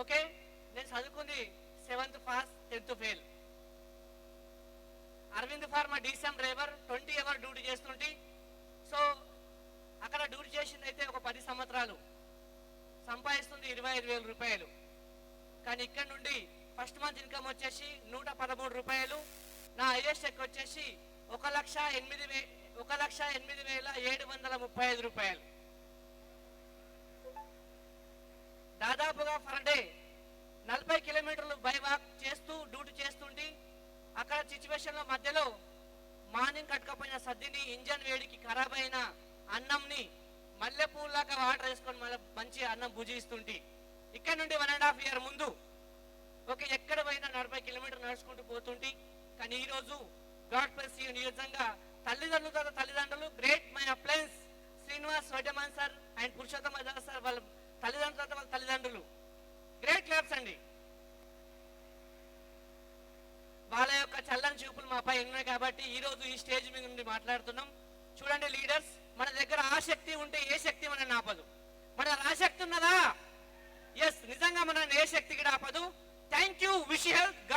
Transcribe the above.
Okay? నేను చదువుకుంది seventh pass tenth fail. Aravind pharma DCM driver twenty hour duty చేస్తుంటే. So అక్కడ duty చేసింది అయితే ఒక పది సంవత్సరాలు. సంపాదిస్తుంది ఇరవై ఐదు వేల రూపాయలు. కానీ ఇక్కడ నుండి ఫస్ట్ మంత్ ఇన్కమ్ వచ్చేసి నూట పదమూడు రూపాయలు. నా ఐఎస్ చెక్ వచ్చేసి ఒక లక్ష ఎనిమిది వే ఒక లక్ష ఎనిమిది వేల ఏడు వందల ముప్పై ఐదు రూపాయలు. దాదాపుగా పర్ డే నలభై కిలోమీటర్లు బై వాక్ చేస్తూ డ్యూటీ చేస్తుంటే అక్కడ సిచ్యువేషన్లో మధ్యలో మార్నింగ్ కట్టుకపోయిన సద్దిని ఇంజన్ వేడికి ఖరాబ్ అయిన అన్నంని మల్లెపూలాగా వాటర్ వేసుకొని మళ్ళీ మంచి అన్నం భుజిస్తుంటే ఇక్కడ నుండి వన్ అండ్ హాఫ్ ఇయర్ ముందు ఒక ఎక్కడ పోయినా నలభై కిలోమీటర్ నడుచుకుంటూ పోతుంటే కానీ ఈ రోజు గాడ్ ప్లస్ ఈ నిజంగా తల్లిదండ్రులు తర్వాత తల్లిదండ్రులు great my appliances Srinivas Vaddaman sir and Purushottama sir వాళ్ళ తల్లిదండ్రుల తర్వాత వాళ్ళ తల్లిదండ్రులు గ్రేట్ క్లాప్స్ అండి వాళ్ళ యొక్క చల్లని చూపులు మాపై ఉన్నాయి కాబట్టి ఈ రోజు ఈ స్టేజ్ మీద నుండి మాట్లాడుతున్నాం. చూడండి లీడర్స్ మన దగ్గర ఆసక్తి ఉంటే ఏ శక్తి మనల్ని ఆపదు. మన ఆసక్తి ఉన్నదా? ఎస్ నిజంగా మనల్ని ఏ శక్తి కూడా ఆపదు. Thank you wish health